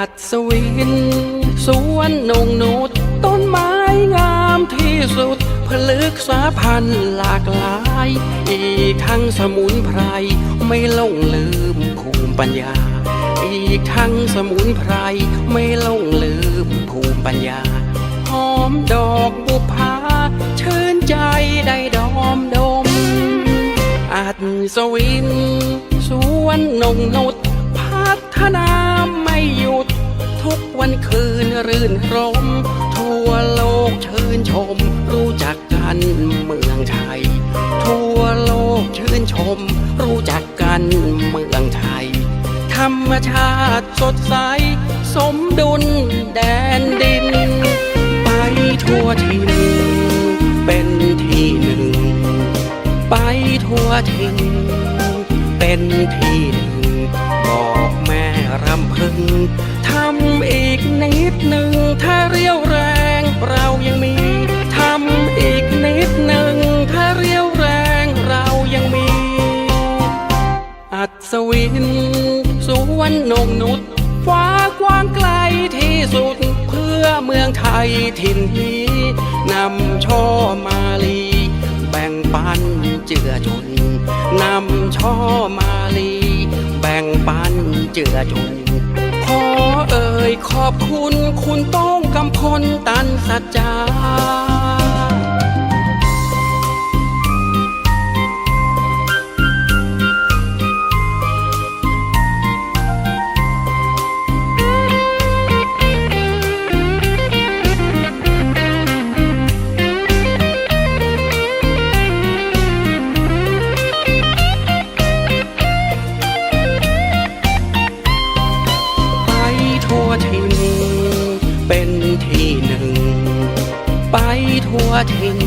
อัศวิน สวนนงนุษต้นไม้งามที่สุด ผลึกสาพันธ์หลากหลาย อีกทั้งสมุนไพร ไม่ลงลืมภูมิปัญญา อีกทั้งสมุนไพร ไม่ลงลืมภูมิปัญญา หอมดอกบุพาเชิญใจได้ดอมดม อัศวิน สวนนงนุษพัฒนาม ไม่หยุดทุกวันคืนรื่นรม ทั่วโลกชื่นชม รู้จักกันเมืองไทย ทั่วโลกชื่นชม รู้จักกันเมืองไทย ธรรมชาติสดใส สมดุลแดนดิน ไปทั่วทินเป็นที่หนึ่ง ไปทั่วทินเป็นที่หนึ่ง บอกแม่รำพึงทำอีกนิดหนึ่งถ้าเรียวแรงเรายังมีทำอีกนิดหนึ่งถ้าเรียวแรงเรายังมี อัศวินสวนนงนุษฟ้ากว้างไกลที่สุดเพื่อเมืองไทยถิ่นนี้นำช่อมาลี แบ่งปันเจือจุนนำช่อมา จือจนขอเอ่ยขอบคุณคุณต้องกำพลตันสัจจา ไปทั่วทิน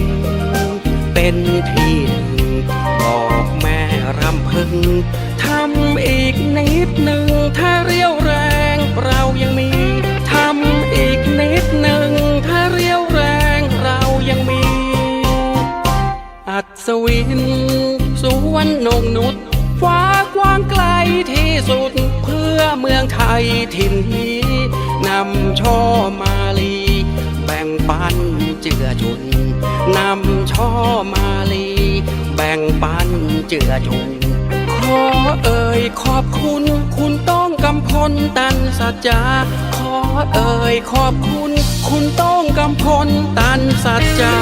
เป็นที่หนึ่งบอกแม่รำพึงทำอีกนิดหนึ่งถ้าเรียวแรงเรายังมีทำอีกนิดหนึ่งถ้าเรียวแรงเรายังมี อัศวินสวนนงนุษฟ้ากว้างไกลที่สุด เพื่อเมืองไทยถิ่นนี้นำช่อมา ปันเจือจุนขอเอ่ยขอบคุณ คุณต้องกำพลตันสัจจาขอเอ่ยขอบคุณ คุณต้องกำพลตันสัจจา